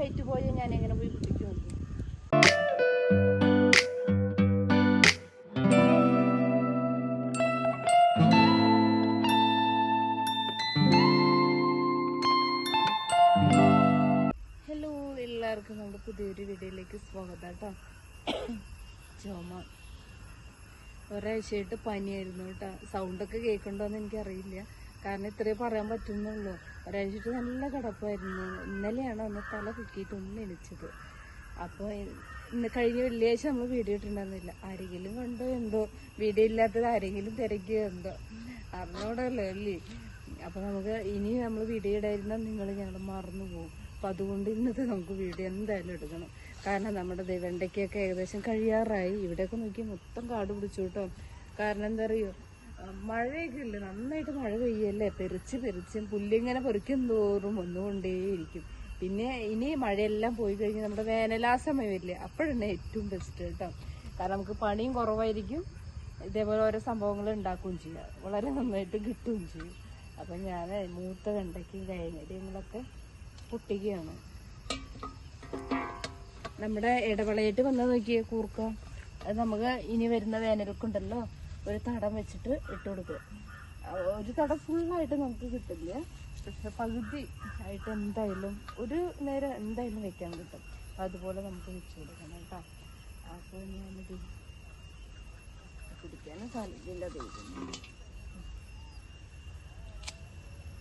Height പോയി ഞാൻ എങ്ങനെ പോയി പിടിക്കും ഹലോ എല്ലാവർക്കും നമ്മുടെ പുതിയൊരു വീഡിയോയിലേക്ക് സ്വാഗതം കേട്ടോ. ചോമ. ഒരാഴ്ചയായിട്ട് പനിയായിരുന്നു കേട്ടോ. സൗണ്ടൊക്കെ കേൾക്കണ്ടോന്ന് എനിക്കറിയില്ല. കാരണം ഇത്രേ പറയാൻ പറ്റുന്നുള്ളൂ. ഒരാഴ്ചയായിട്ട് നല്ല കിടപ്പായിരുന്നു. ഇന്നലെയാണ് ഒന്ന് തല പൊക്കിയിട്ട് ഒന്ന് എണിച്ചത്. അപ്പോൾ ഇന്ന് കഴിഞ്ഞ വെള്ളിയാഴ്ച നമ്മൾ വീഡിയോ ഇട്ടിട്ടുണ്ടായിരുന്നില്ല. ആരെങ്കിലും കണ്ടോ എന്തോ? വീഡിയോ ഇല്ലാത്തത് ആരെങ്കിലും തിരക്കിയോ എന്തോ? അറിഞ്ഞോടല്ലോ അല്ലേ? അപ്പോൾ നമുക്ക് ഇനി നമ്മൾ വീഡിയോ ഇടായിരുന്ന നിങ്ങൾ ഞങ്ങൾ മറന്നു പോകും. അപ്പം അതുകൊണ്ട് ഇന്നത്തെ നമുക്ക് വീഡിയോ എന്തായാലും എടുക്കണം. കാരണം നമ്മുടെ വെണ്ടയ്ക്കൊക്കെ ഏകദേശം കഴിയാറായി. ഇവിടെയൊക്കെ നോക്കി മൊത്തം കാട് പിടിച്ചു കേട്ടോ. കാരണം എന്താ അറിയോ? മഴയൊക്കെ നന്നായിട്ട് മഴ പെയ്യല്ലേ? പെരിച്ച് പെരിച്ചും പുല്ലിങ്ങനെ പെറിക്കും തോറും വന്നുകൊണ്ടേയിരിക്കും. പിന്നെ ഇനി മഴയെല്ലാം പോയി കഴിഞ്ഞ് നമ്മുടെ വേനലാ സമയം വരില്ലേ? അപ്പോഴാണ് ഏറ്റവും ബെസ്റ്റ് കേട്ടോ. കാരണം നമുക്ക് പണിയും കുറവായിരിക്കും. ഇതേപോലെ ഓരോ സംഭവങ്ങൾ ഉണ്ടാക്കുകയും ചെയ്യാം. വളരെ നന്നായിട്ട് കിട്ടുകയും ചെയ്യും. അപ്പം ഞാൻ മൂത്ത വെണ്ടയ്ക്കും കഴിഞ്ഞിടങ്ങളൊക്കെ പൊട്ടിക്കുകയാണ്. നമ്മുടെ ഇടവളയായിട്ട് വന്ന് നോക്കിയേ കൂർക്ക. അത് നമുക്ക് ഇനി വരുന്ന വേനൽക്കുണ്ടല്ലോ ഒരു തടം വെച്ചിട്ട് ഇട്ട് കൊടുക്കുക. ഒരു തടം ഫുള്ളായിട്ട് നമുക്ക് കിട്ടില്ല. പക്ഷെ പകുതി ആയിട്ട് എന്തായാലും ഒരു നേരം എന്തായാലും വെക്കാൻ കിട്ടും. അതുപോലെ നമുക്ക് വെച്ച് കൊടുക്കണം കേട്ടോ. അപ്പോൾ ഞാനിത് കുടിക്കാനും സാധിക്കില്ല ദൈവം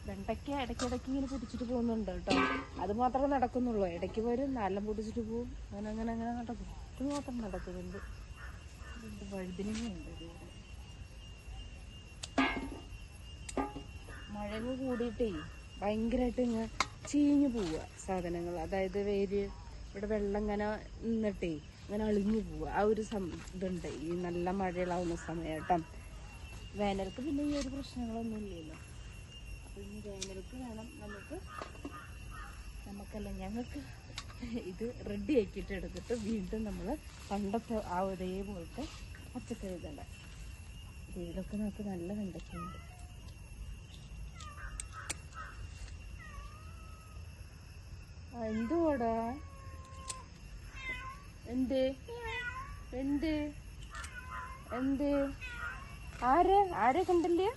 വെണ്ടയ്ക്ക ഇടയ്ക്കിടയ്ക്ക് ഇങ്ങനെ പിടിച്ചിട്ട് പോകുന്നുണ്ട് കേട്ടോ. അത് മാത്രമേ നടക്കുന്നുള്ളൂ. ഇടയ്ക്ക് വരും നാലം പൊടിച്ചിട്ട് പോകും. അങ്ങനെ അങ്ങനെ അങ്ങനെ നടക്കും. ഇത് മാത്രം നടക്കുന്നുണ്ട്. വഴുതിനുണ്ട് മഴ കൂടിയിട്ടേ ഭയങ്കരമായിട്ട് ഇങ്ങനെ ചീഞ്ഞു പോവുക സാധനങ്ങൾ. അതായത് വേര് ഇവിടെ വെള്ളം ഇങ്ങനെ നിന്നിട്ടേ ഇങ്ങനെ അളിഞ്ഞു പോവുക ആ ഒരു സം ഇതുണ്ട്. ഈ നല്ല മഴയുള്ളാവുന്ന സമയം കേട്ടോ വേനൽക്ക് പിന്നെ ഈ ഒരു പ്രശ്നങ്ങളൊന്നും ഇല്ലല്ലോ. അപ്പം ഇനി വേനൽക്ക് വേണം നമുക്ക്. നമുക്കല്ല ഞങ്ങൾക്ക് ഇത് റെഡി ആക്കിയിട്ട് എടുത്തിട്ട് വീണ്ടും നമ്മൾ പണ്ടത്തെ ആ ഒരേപോലത്തെ പച്ചക്കറി ഇതുണ്ട് ഇതിലൊക്കെ നമുക്ക് നല്ല വെണ്ടയ്ക്കുണ്ട് എന്തുവാടാ? എന്ത്? എന്ത്? എന്ത്? ആരെ? ആരെ കണ്ടില്ലേ?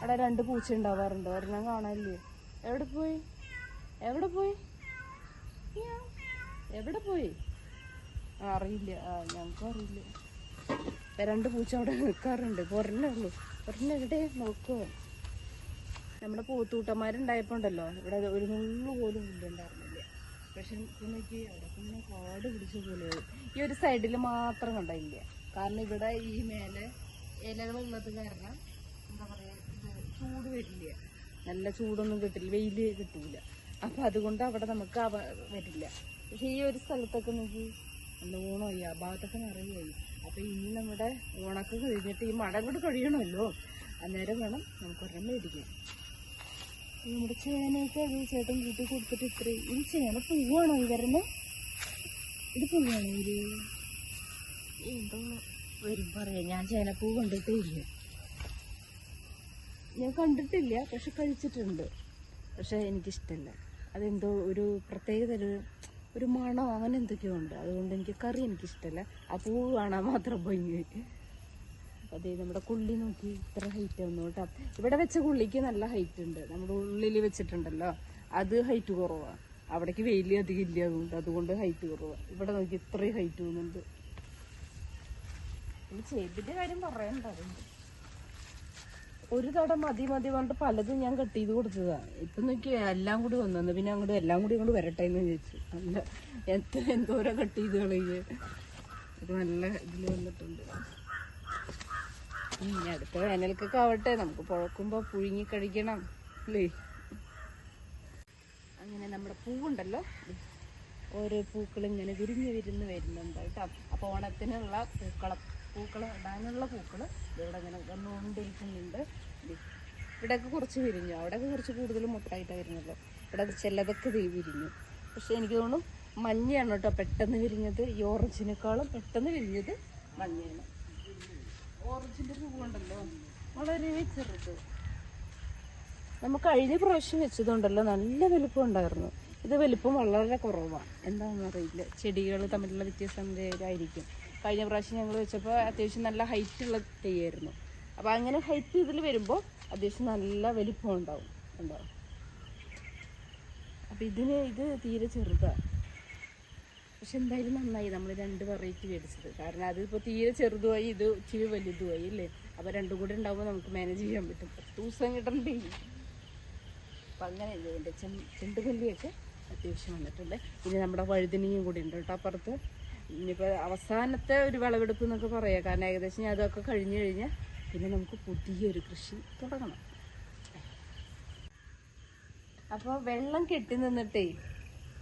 അവിടെ രണ്ട് പൂച്ച ഉണ്ടാവാറുണ്ട്. ഒരെണ്ണം കാണാനില്ലേ? എവിടെ പോയി? എവിടെ പോയി? എവിടെ പോയി? അറിയില്ല. ആ ഞങ്ങൾക്കും അറിയില്ല. രണ്ട് പൂച്ച അവിടെ നിൽക്കാറുണ്ട്. ഒരെണ്ണേ ഉള്ളൂ. ഒരെണ്ണം നമ്മുടെ പൂത്തൂട്ടന്മാരുണ്ടായപ്പോ ഉണ്ടല്ലോ ഇവിടെ ഒരു നുള്ളു പോലും ഉണ്ടായിരുന്നില്ല. പക്ഷെ എനിക്ക് നോക്കി അവിടെ കാട് പിടിച്ച പോലെ ഈ ഒരു സൈഡിൽ മാത്രം കണ്ടില്ല. കാരണം ഇവിടെ ഈ മേലെ ഇലകളുള്ളത് കാരണം എന്താ പറയാ ചൂട് വരില്ല. നല്ല ചൂടൊന്നും കിട്ടില്ല വെയിൽ കിട്ടില്ല അപ്പൊ അതുകൊണ്ട് അവിടെ നമുക്ക് വരില്ല. പക്ഷെ ഈ ഒരു സ്ഥലത്തൊക്കെ നോക്കി നല്ലോണമായി ആ ഭാഗത്തൊക്കെ നിറയായി അപ്പൊ ഇനി നമ്മുടെ ഓണൊക്കെ കഴിഞ്ഞിട്ട് ഈ മഴ കൂടെ കഴിയണമല്ലോ. അന്നേരം വേണം നമുക്ക് ഒരെണ്ണം നമ്മുടെ ചേനയൊക്കെ അത് ചേട്ടൻ കൂട്ടി കൊടുത്തിട്ട് ഇത്രയും. ഇത് ചേന പൂവാണോ ഈ വരുന്നത് ഇത് പൂവാണോ ഇത് എന്തോ വരും പറയാം. ഞാൻ ചേനപ്പൂ കണ്ടിട്ടേ ഇല്ല. ഞാൻ കണ്ടിട്ടില്ല പക്ഷെ കഴിച്ചിട്ടുണ്ട്. പക്ഷെ എനിക്കിഷ്ടമല്ല അതെന്തോ ഒരു പ്രത്യേകത ഒരു ഒരു മണോ അങ്ങനെ എന്തൊക്കെയോ ഉണ്ട്. അതുകൊണ്ട് എനിക്ക് കറി എനിക്കിഷ്ടമല്ല ആ പൂവ് കാണാൻ മാത്രം ഭംഗി. അതെ നമ്മുടെ കുള്ളി നോക്കി ഇത്ര ഹൈറ്റ് വന്നു കേട്ടോ. ഇവിടെ വെച്ച കുള്ളിക്ക് നല്ല ഹൈറ്റ് ഉണ്ട്. നമ്മുടെ ഉള്ളിൽ വെച്ചിട്ടുണ്ടല്ലോ അത് ഹൈറ്റ് കുറവാണ് അവിടേക്ക് വെയിൽ അധികം ഇല്ല അതുകൊണ്ട് അതുകൊണ്ട് ഹൈറ്റ് കുറവാണ് ഇവിടെ നോക്കി ഇത്രയും ഹൈറ്റ് പോകുന്നുണ്ട് ഈ കാര്യം പറയണ്ടാവും ഒരു തടം മതി മതി പറഞ്ഞിട്ട് പലതും ഞാൻ കട്ട് ചെയ്ത് കൊടുത്തതാ. ഇപ്പൊ നോക്കി എല്ലാം കൂടി വന്നു. പിന്നെ അങ്ങോട്ട് എല്ലാം കൂടി അങ്ങോട്ട് വരട്ടെ എന്ന് ചോദിച്ചു നല്ല എത്ര എന്തോരം കട്ട് ചെയ്ത് കളയുക ഇത് നല്ല ഇതിൽ വന്നിട്ടുണ്ട്. ഇനി അടുത്ത വേനൽക്കൊക്കെ ആവട്ടെ. നമുക്ക് പുഴക്കുമ്പോ പുഴുങ്ങി കഴിക്കണം അല്ലേ? അങ്ങനെ നമ്മുടെ പൂവുണ്ടല്ലോ. ഓരോ പൂക്കൾ ഇങ്ങനെ വിരിഞ്ഞ് വിരുന്ന് വരുന്നുണ്ട് കേട്ടോ. അപ്പൊ ഓണത്തിനുള്ള പൂക്കളം പൂക്കൾ ഇടാനുള്ള പൂക്കൾ ഇവിടെ ഇങ്ങനെ വന്നുകൊണ്ടിരിക്കുന്നുണ്ട്. ഇവിടെയൊക്കെ കുറച്ച് വിരിഞ്ഞു. അവിടെയൊക്കെ കുറച്ച് കൂടുതൽ മുട്ടായിട്ടാണ് വരുന്നുള്ളൂ ഇവിടെ ചിലതൊക്കെ ദൈവം വിരിഞ്ഞു. പക്ഷെ എനിക്ക് തോന്നുന്നു മഞ്ഞയാണ് കേട്ടോ പെട്ടെന്ന് വിരിഞ്ഞത്. ഈ ഓറഞ്ചിനേക്കാളും പെട്ടെന്ന് വിരിഞ്ഞത് മഞ്ഞയാണ്. ഓറഞ്ചിന്റെ പൂവുണ്ടല്ലോ വളരെ ചെറുത്. നമുക്ക് കഴിഞ്ഞ പ്രാവശ്യം വെച്ചതുണ്ടല്ലോ നല്ല വലിപ്പം ഉണ്ടായിരുന്നു. ഇത് വലിപ്പം വളരെ കുറവാണ്. എന്താണെന്ന് അറിയില്ല. ചെടികൾ തമ്മിലുള്ള വ്യത്യാസം ആയിരിക്കും കഴിഞ്ഞ പ്രാവശ്യം ഞങ്ങൾ വെച്ചപ്പോൾ അത്യാവശ്യം നല്ല ഹൈറ്റ് ഉള്ള തെയ്യായിരുന്നു അപ്പോൾ അങ്ങനെ ഹൈറ്റ് ഇതിൽ വരുമ്പോൾ അത്യാവശ്യം നല്ല വലിപ്പം ഉണ്ടാവും. ഉണ്ടാവും അപ്പം ഇതിന് ഇത് തീരെ ചെറുതാണ്. പക്ഷെ എന്തായാലും നന്നായി. നമ്മൾ രണ്ട് വെറൈറ്റി മേടിച്ചത്. കാരണം അതിപ്പോൾ തീരെ ചെറുതുമായി ഇത് ഇച്ചിരി വലുതുമായി അല്ലേ? അപ്പോൾ രണ്ടും കൂടെ ഉണ്ടാകുമ്പോൾ നമുക്ക് മാനേജ് ചെയ്യാൻ പറ്റും. പത്ത് ദിവസം കിട്ടണ്ടേ അപ്പം അങ്ങനെ എന്റെ ചെണ്ടുമല്ലിയൊക്കെ അത്യാവശ്യം വന്നിട്ടുണ്ട്. ഇനി നമ്മുടെ വഴുതനയും കൂടി ഉണ്ട് കേട്ടോ അപ്പുറത്ത്. ഇനിയിപ്പോൾ അവസാനത്തെ ഒരു വിളവെടുപ്പ് എന്നൊക്കെ പറയാം. കാരണം ഏകദേശം ഞാൻ അതൊക്കെ കഴിഞ്ഞ് കഴിഞ്ഞാൽ പിന്നെ നമുക്ക് പുതിയൊരു കൃഷി തുടങ്ങണം. അപ്പോൾ വെള്ളം കെട്ടി നിന്നിട്ടേ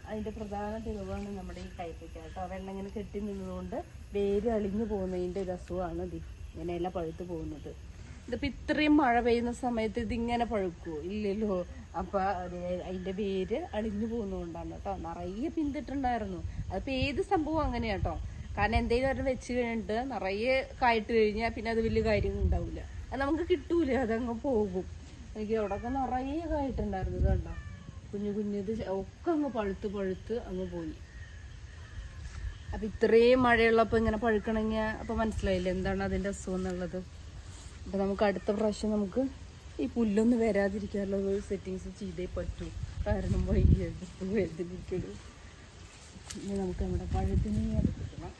അതിന്റെ പ്രധാന തെളിവാണ് നമ്മുടെ ഈ കയ്പയ്ക്ക കേട്ടോ. വെള്ളം ഇങ്ങനെ കെട്ടി നിന്നതുകൊണ്ട് വേര് അളിഞ്ഞു പോകുന്നതിന്റെ ഒരു അസുഖമാണ് ഇത്. ഇങ്ങനെ എല്ലാം പഴുത്ത് പോകുന്നത്. ഇതിപ്പോ ഇത്രയും മഴ പെയ്യുന്ന സമയത്ത് ഇതിങ്ങനെ പഴുക്കുവോ? ഇല്ലല്ലോ. അപ്പൊ അത് അതിന്റെ വേര് അളിഞ്ഞു പോകുന്നതുകൊണ്ടാണ് കേട്ടോ. നിറയെ പിന്തിട്ടുണ്ടായിരുന്നു. അതിപ്പോ ഏത് സംഭവം അങ്ങനെയാട്ടോ കാരണം എന്തെങ്കിലും ഒരെണ്ണം വെച്ച് കഴിഞ്ഞിട്ട് നിറയെ കായിട്ട് കഴിഞ്ഞാൽ പിന്നെ അത് വലിയ കാര്യം ഉണ്ടാവില്ല അത് നമുക്ക് കിട്ടൂല അതങ്ങ് പോകും. എനിക്ക് അവിടെയൊക്കെ നിറയെ കായിട്ടുണ്ടായിരുന്നു കണ്ടോ കുഞ്ഞു കുഞ്ഞത് ഒക്കെ അങ്ങ് പഴുത്ത് പഴുത്ത് അങ്ങ് പോയി. അപ്പൊ ഇത്രയും മഴയുള്ളപ്പോ ഇങ്ങനെ പഴുക്കണമെങ്കിൽ അപ്പൊ മനസ്സിലായില്ലേ എന്താണ് അതിന്റെ അസുഖം എന്നുള്ളത്? അപ്പൊ നമുക്ക് അടുത്ത പ്രാവശ്യം നമുക്ക് ഈ പുല്ലൊന്നും വരാതിരിക്കാനുള്ള ഒരു സെറ്റിങ്സ് ചെയ്തേ പറ്റൂ. കാരണം വൈകി എടുത്ത് വേദനിക്കലും ഇനി നമുക്ക് നമ്മുടെ പഴുത്തിനെ എടുക്കണം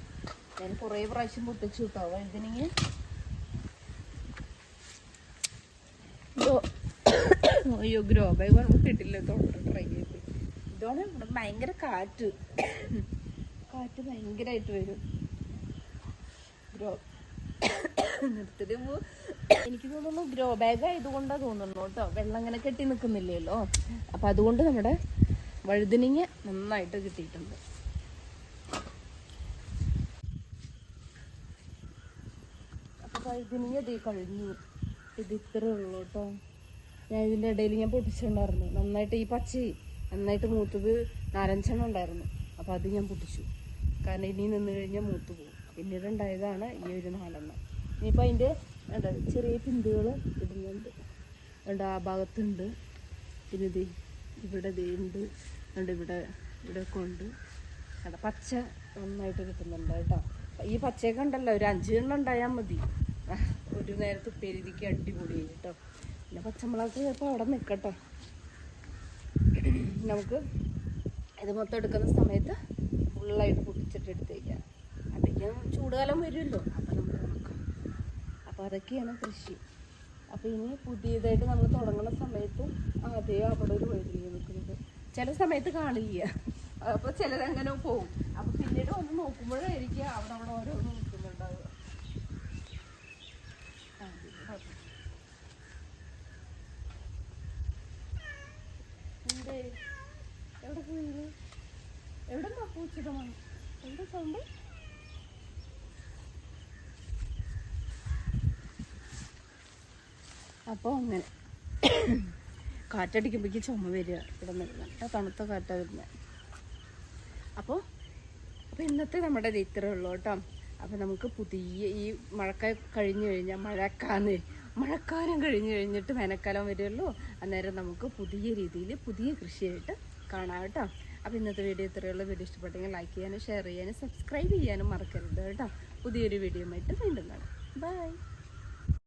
ഞാൻ കുറേ പ്രാവശ്യം പൊട്ടിച്ചു കേട്ടോ വഴുതിനിങ്ങ. അയ്യോ ഗ്രോ ബൈ നമുക്ക് കിട്ടില്ല. തോട്ടം ട്രൈ ചെയ്ത്. ഇതോടെ ഭയങ്കര കാറ്റ്. കാറ്റ് ഭയങ്കരമായിട്ട് വരും. ഗ്രോ. നിർത്തി എനിക്ക് തോന്നുന്നു ഗ്രോ ബാഗ് ആയതുകൊണ്ടാ തോന്നുന്നു കേട്ടോ. വെള്ളം ഇങ്ങനെ കെട്ടി നിൽക്കുന്നില്ലല്ലോ. അപ്പൊ അതുകൊണ്ട് നമ്മുടെ വഴുതിനിങ്ങ നന്നായിട്ട് കിട്ടിയിട്ടുണ്ട്. അപ്പൊ വഴുതിനിങ്ങ ദേ കഴിഞ്ഞു. ഇത് ഇത്രേ ഉള്ളൂ കേട്ടോ. ഞാൻ ഇതിന്റെ ഇടയിൽ ഞാൻ പൊട്ടിച്ചിട്ടുണ്ടായിരുന്നു. നന്നായിട്ട് ഈ പച്ചി നന്നായിട്ട് മൂത്തത് നാരഞ്ചെണ്ണം ഉണ്ടായിരുന്നു. അപ്പോൾ അത് ഞാൻ പൊട്ടിച്ചു. കാരണം ഇനി നിന്ന് കഴിഞ്ഞാൽ മൂത്ത് പോകും. പിന്നീട് ഉണ്ടായതാണ് ഈ ഒരു നാലെണ്ണം. ഇനിയിപ്പോൾ അതിന്റെ ചെറിയ പിന്തുകൾ ഇടുന്നുണ്ട്. ഉണ്ട് ആ ഭാഗത്തുണ്ട്. പിന്നെ ഇത് ഇവിടെ ഉണ്ട്. ഉണ്ട് ഇവിടെ ഇവിടെ ഒക്കെ ഉണ്ട്. അവിടെ പച്ച നന്നായിട്ട് കിട്ടുന്നുണ്ട് കേട്ടോ. ഈ പച്ചയൊക്കെ ഉണ്ടല്ലോ ഒരു അഞ്ച് എണ്ണം ഉണ്ടായാൽ മതി. ഒരു നേരത്തെ ഉപ്പേരിക്ക് അടിപൊളി കേട്ടോ. പിന്നെ പച്ചമുളക് ചിലപ്പോൾ അവിടെ നിൽക്കട്ടെ നമുക്ക് ഇത് മൊത്തം എടുക്കുന്ന സമയത്ത് ഫുള്ളായിട്ട് പൊട്ടിച്ചിട്ട് എടുത്തേക്കാം. അപ്പോഴേക്കും ചൂടുകാലം വരുമല്ലോ. അപ്പം നമുക്ക് നോക്കാം. അപ്പോൾ അതൊക്കെയാണ് കൃഷി. അപ്പോൾ ഇനി പുതിയതായിട്ട് നമ്മൾ തുടങ്ങുന്ന സമയത്ത് അതേ അവിടെ ഒരു വഴുതിരിഞ്ഞ് നിൽക്കുന്നത്. ചില സമയത്ത് കാണില്ല. അപ്പോൾ ചിലരങ്ങനെ പോകും അപ്പോൾ പിന്നീട് ഒന്ന് നോക്കുമ്പോഴായിരിക്കും അവിടെ അവിടെ ഓരോന്ന് നിൽക്കുന്നുണ്ടാവുക ആ, ഇത് കുഴപ്പമില്ല. എന്തേ എവിടെ പോയത് എവിടെ പൂച്ചിട മണം എന്താ സൗണ്ട് അപ്പോൾ അങ്ങനെ. കാറ്റടിക്കുമ്പോഴേക്ക് ചുമ വരിക. ഇവിടെ നല്ല തണുത്ത കാറ്റാ വരുന്നത്. അപ്പോൾ അപ്പോൾ ഇന്നത്തെ നമ്മുടെ ഇത് ഇത്രേ ഉള്ളൂ കേട്ടോ. അപ്പോൾ നമുക്ക് പുതിയ ഈ മഴക്ക കഴിഞ്ഞു കഴിഞ്ഞാൽ മഴക്കാന്ന് മഴക്കാലം കഴിഞ്ഞു കഴിഞ്ഞിട്ട് വേനൽക്കാലം വരുമല്ലോ അന്നേരം നമുക്ക് പുതിയ രീതിയിൽ പുതിയ കൃഷിയായിട്ട് കാണാം കേട്ടോ. അപ്പോൾ ഇന്നത്തെ വീഡിയോ ഇത്രയുള്ള വീഡിയോ ഇഷ്ടപ്പെട്ടെങ്കിൽ ലൈക്ക് ചെയ്യാനും ഷെയർ ചെയ്യാനും സബ്സ്ക്രൈബ് ചെയ്യാനും മറക്കരുത് കേട്ടോ. പുതിയൊരു വീഡിയോ ആയിട്ട് വീണ്ടും കാണാം. ബൈ